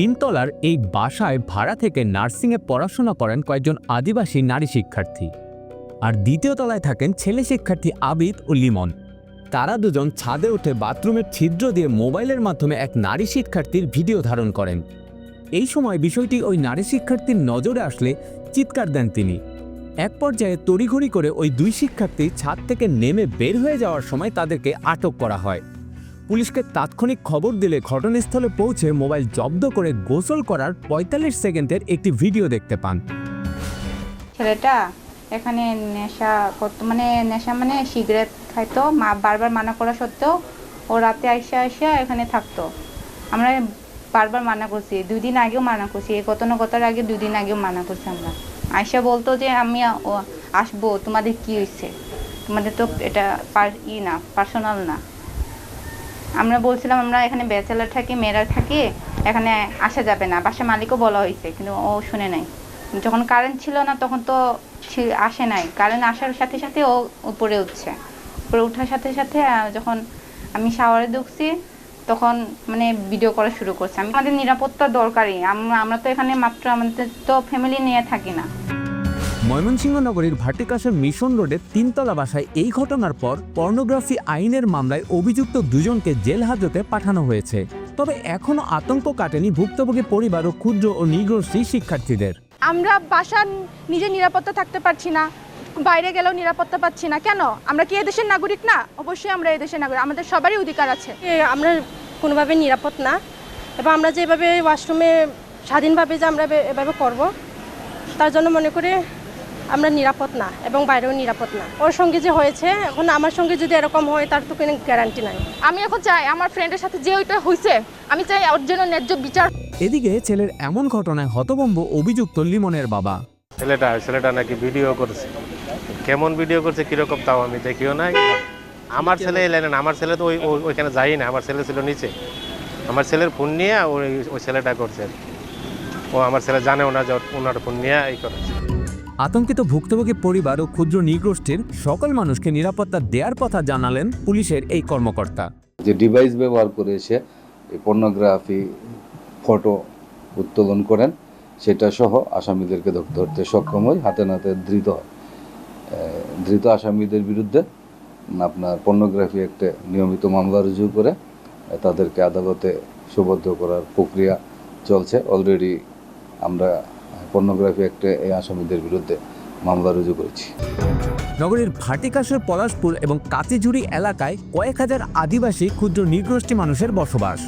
তিনতলার এই বাসায় ভাড়া থেকে নার্সিংয়ে পড়াশোনা করেন কয়েকজন আদিবাসী নারী শিক্ষার্থী। আর দ্বিতীয় তলায় থাকেন ছেলে শিক্ষার্থী আবিদ ও লিমন। তারা দুজন ছাদে উঠে বাথরুমের ছিদ্র দিয়ে মোবাইলের মাধ্যমে এক নারী শিক্ষার্থীর ভিডিও ধারণ করেন। এই সময় বিষয়টি ওই নারী শিক্ষার্থীর নজরে আসলে চিৎকার দেন তিনি। এক পর্যায়ে তড়িঘড়ি করে ওই দুই শিক্ষার্থী ছাদ থেকে নেমে বের হয়ে যাওয়ার সময় তাদেরকে আটক করা হয়। পুলিশকে তাৎক্ষণিক খবর দিলে ঘটনাস্থলে পৌঁছে মোবাইল জব্দ করে গোসল করার পঁয়তাল্লিশ সেকেন্ডের একটি ভিডিও দেখতে পান। ছেলেটা এখানে নেশা করতো মানে নেশা মানে সিগারেট খাইতো, মা বারবার মানা করা সত্ত্বেও ও রাতে আইসা আইসা এখানে থাকতো। আমরা বারবার মানা করছি দুই দিন আগেও মানা করছি এই ঘটনা ঘটার আগে দুই দিন আগেও মানা করছি আমরা। আইসা বলতো যে আমি আসব, তোমাদের কি হয়েছে তোমাদের তো এটা ই না, পার্সোনাল না। আমরা বলছিলাম, আমরা এখানে ব্যাচেলার থাকি, মেয়েরা থাকি, এখানে আসা যাবে না। বাসা মালিকও বলা হয়েছে, কিন্তু ও শুনে নাই। যখন কারেন্ট ছিল না, তখন তো আসে নাই। কারেন্ট আসার সাথে সাথে ও উপরে উঠছে। উপরে ওঠার সাথে সাথে যখন আমি শাওয়ারে ঢুকছি, তখন মানে ভিডিও করা শুরু করছে। আমি আমাদের নিরাপত্তা দরকারই। আমরা আমরা তো এখানে মাত্র আমাদের তো ফ্যামিলি নিয়ে থাকি না। ময়মনসিংহ নগরীর ভাটিকাশের মিশন রোডের তিনতলা বাসায় এই ঘটনার পর পর্নোগ্রাফি আইনের মামলায় অভিযুক্ত দুজনকে জেল হাজতে পাঠানো হয়েছে। তবে এখনও আতঙ্ক কাটেনি ভুক্তভোগী পরিবার ও ক্ষুদ্র ও নিগ্রস্ত্রী শিক্ষার্থীদের। আমরা বাসার নিজের নিরাপত্তা থাকতে পারছি না বাইরে গেলেও নিরাপত্তা পাচ্ছি না। কেন? আমরা কি এদেশের নাগরিক না? অবশ্যই আমরা এদেশের নাগরিক আমাদের সবারই অধিকার আছে। এ, আমরা কোনোভাবে নিরাপদ না এবং আমরা যেভাবে ওয়াশরুমে স্বাধীনভাবে যে আমরা এভাবে করব তার জন্য মনে করে আমরা নিরাপদ না এবং বাইরেও নিরাপদ না। ওর সঙ্গে যে হয়েছে এখন আমার সঙ্গে যদি এরকম হয় তার তো কোনো গ্যারান্টি নাই। আমি এখন চাই আমার ফ্রেন্ডের সাথে যে ওইটা হয়েছে আমি চাই ওর জন্য ন্যায্য বিচার। এদিকে ছেলের এমন ঘটনায় হতভম্ব অভিযুক্ত লিমনের বাবা। ছেলেটা ছেলেটা নাকি ভিডিও করছে। কেমন ভিডিও করছে কীরকম তাও আমি দেখিও নাই। আমার ছেলে এলেন না আমার ছেলে তো ওই ওই- ওইখানে যাই না আমার ছেলে ছিল নিচে। আমার ছেলের ফোন নিয়ে ওই ওই ছেলেটা করছে। ও আমার ছেলে জানেও না যে ওনার ফোন নিয়ে এই করেছে। আতঙ্কিত ভুক্তভোগী পরিবার ও ক্ষুদ্র নিগ্রোষ্ঠীর সকল মানুষকে নিরাপত্তা দেওয়ার কথা জানালেন পুলিশের এই কর্মকর্তা। যে ডিভাইস ব্যবহার করে সে পর্নোগ্রাফি ফটো উত্তোলন করেন, সেটা সহ আসামিদেরকে ধর- ধরতে সক্ষম হয় হাতে নাতে ধৃত ধৃত আসামিদের বিরুদ্ধে আপনার পর্নোগ্রাফি একটা নিয়মিত মামলা রুজু করে তাদেরকে আদালতে সুবদ্ধ করার প্রক্রিয়া চলছে। অলরেডি আমরা পর্নোগ্রাফি একটা এই আসামিদের বিরুদ্ধে মামলা রুজু করেছি। নগরীর ভাটিকাশের পলাশপুর এবং কাতিজুড়ি এলাকায় কয়েক হাজার আদিবাসী ক্ষুদ্র নিগ্রোষ্ঠী মানুষের বসবাস।